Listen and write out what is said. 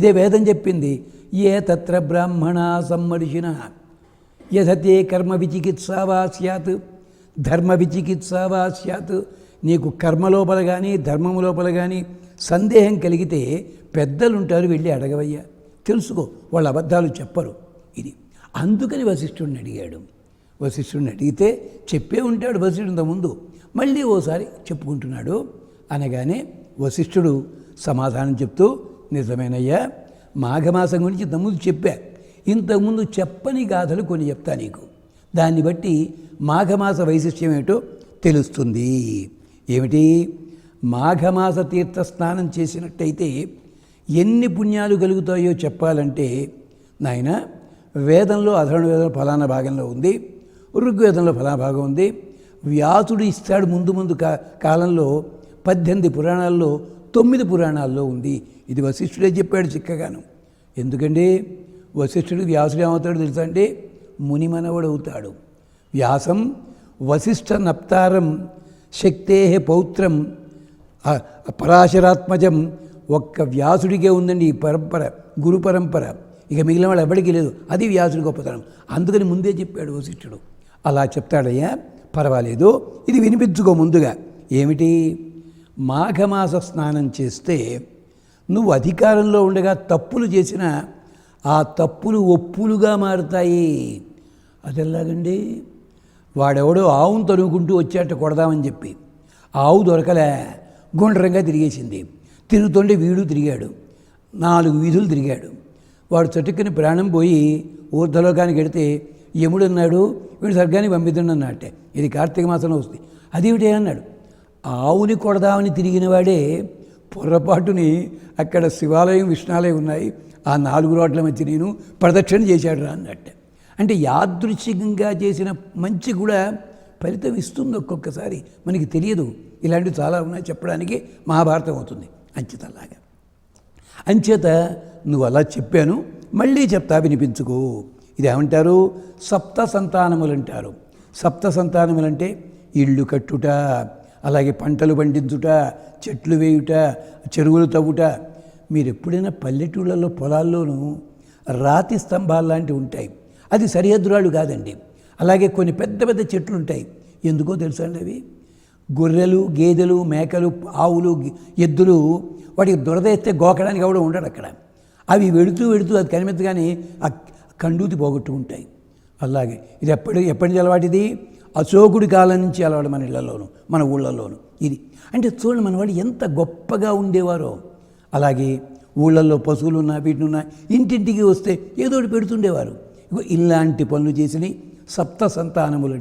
ఇదే వేదం చెప్పింది. ఏ తత్ర బ్రాహ్మణ సమ్మర్షిణ యథతే కర్మ విచికిత్సావా స్యాత్. ధర్మ విచికిత్సావా స్యాత్. నీకు కర్మ లోపల కానీ ధర్మము లోపల కానీ సందేహం కలిగితే పెద్దలుంటారు వెళ్ళి అడగవయ్యా. తెలుసుకో వాళ్ళ అబద్ధాలు చెప్పరు. ఇది అందుకని వశిష్ఠుడిని అడిగాడు. వశిష్ఠుడిని అడిగితే చెప్పే ఉంటాడు వశిష్ఠుడు ముందు మళ్ళీ ఓసారి చెప్పుకుంటున్నాడు. అనగానే వశిష్ఠుడు సమాధానం చెప్తూ నిజమేనయ్యా? మాఘమాసం గురించి ఇంతకుముందు చెప్పా. ఇంతకుముందు చెప్పని గాథలు కొన్ని చెప్తా నీకు. దాన్ని బట్టి మాఘమాస వైశిష్ట్యం ఏమిటో తెలుస్తుంది. ఏమిటి? మాఘమాస తీర్థ స్నానం చేసినట్టయితే ఎన్ని పుణ్యాలు కలుగుతాయో చెప్పాలంటే నాయన వేదంలో అధర్ణ వేదంలో ఫలానా భాగంలో ఉంది ఋగ్వేదంలో ఫలానా భాగం ఉంది. వ్యాసుడు ఇస్తాడు ముందు ముందు కా కాలంలో పద్దెనిమిది పురాణాల్లో తొమ్మిది పురాణాల్లో ఉంది. ఇది వశిష్ఠుడే చెప్పాడు చిక్కగాను. ఎందుకంటే వశిష్ఠుడు వ్యాసుడు ఏమవుతాడు తెలుసా అంటే మునిమనవుడు అవుతాడు. వ్యాసం వశిష్ఠ నప్తారం శక్తే పౌత్రం పరాశరాత్మజం ఒక్క వ్యాసుడికే ఉందండి ఈ పరంపర గురు పరంపర. ఇక మిగిలిన వాళ్ళు ఎవరికీ లేదు. అది వ్యాసుడి గొప్పతనం. అందుకని ముందే చెప్పాడు వశిష్ఠుడు. అలా చెప్తాడయ్యా. పర్వాలేదు. ఇది వినిపించుకో ముందుగా. ఏమిటి? మాఘమాస స్నానం చేస్తే నువ్వు అధికారంలో ఉండగా తప్పులు చేసిన ఆ తప్పులు ఒప్పులుగా మారుతాయి. అది ఎలాగండి వాడెవడో ఆవును తరుగుకుంటూ వచ్చాట కొడదామని చెప్పి. ఆవు దొరకలే. గుండ్రంగా తిరిగేసింది. తిరుగుతుండే వీడు తిరిగాడు. నాలుగు వీధులు తిరిగాడు. వాడు చటుక్కుని ప్రాణం పోయి ఊర్ధలోకానికి వెడితే యముడు అన్నాడు వీడు స్వర్గానికి పంపిద్దండి అన్నట్టే ఇది కార్తీక మాసంలో వస్తుంది. అదేమిటే అన్నాడు. ఆవుని కొడదామని తిరిగిన వాడే పొరపాటుని అక్కడ శివాలయం విష్ణాలయం ఉన్నాయి. ఆ నాలుగు రోడ్ల మధ్య నేను ప్రదక్షిణ చేశాడు రా అన్నట్టు. అంటే యాదృచ్ఛికంగా చేసిన మంచి కూడా ఫలితం ఇస్తుంది ఒక్కొక్కసారి. మనకి తెలియదు. ఇలాంటివి చాలా ఉన్నాయి చెప్పడానికి మహాభారతం అవుతుంది. అంచేతలాగా అంచేత నువ్వు అలా చెప్పాను. మళ్ళీ చెప్తా వినిపించుకో. ఇదేమంటారు? సప్త సంతానములు అంటారు సప్త సంతానములంటే ఇళ్ళు కట్టుట. అలాగే పంటలు పండించుట చెట్లు వేయుట చెరువులు తవ్వుట. మీరు ఎప్పుడైనా పల్లెటూళ్ళలో పొలాల్లోనూ రాతి స్తంభాలు లాంటివి ఉంటాయి. అది సరిహద్దురాళ్ళు కాదండి. అలాగే కొన్ని పెద్ద పెద్ద చెట్లు ఉంటాయి. ఎందుకో తెలుసా అండి అవి? గొర్రెలు గేదెలు మేకలు ఆవులు ఎద్దులు వాటికి దురద ఎత్తే గోకడానికి కూడా ఉండడు అక్కడ. అవి వెళుతూ వెళుతూ అది కనిమెత్తగానే ఆ కండూతి పోగొట్టుకుంటాయి. అలాగే ఇది ఎప్పటి ఎప్పటి నుంచి అలవాటిది అశోకుడి కాలం నుంచి అలవాడు మన ఇళ్ళలోను మన ఊళ్ళలోను. ఇది అంటే చూడండి మన వాళ్ళు ఎంత గొప్పగా ఉండేవారో. అలాగే ఊళ్ళల్లో పశువులు ఉన్నా వీటిని ఉన్నా ఇంటింటికి వస్తే ఏదో ఒకటి పెడుతుండేవారు ఇలాంటి పనులు చేసినవి సప్త సంతానములు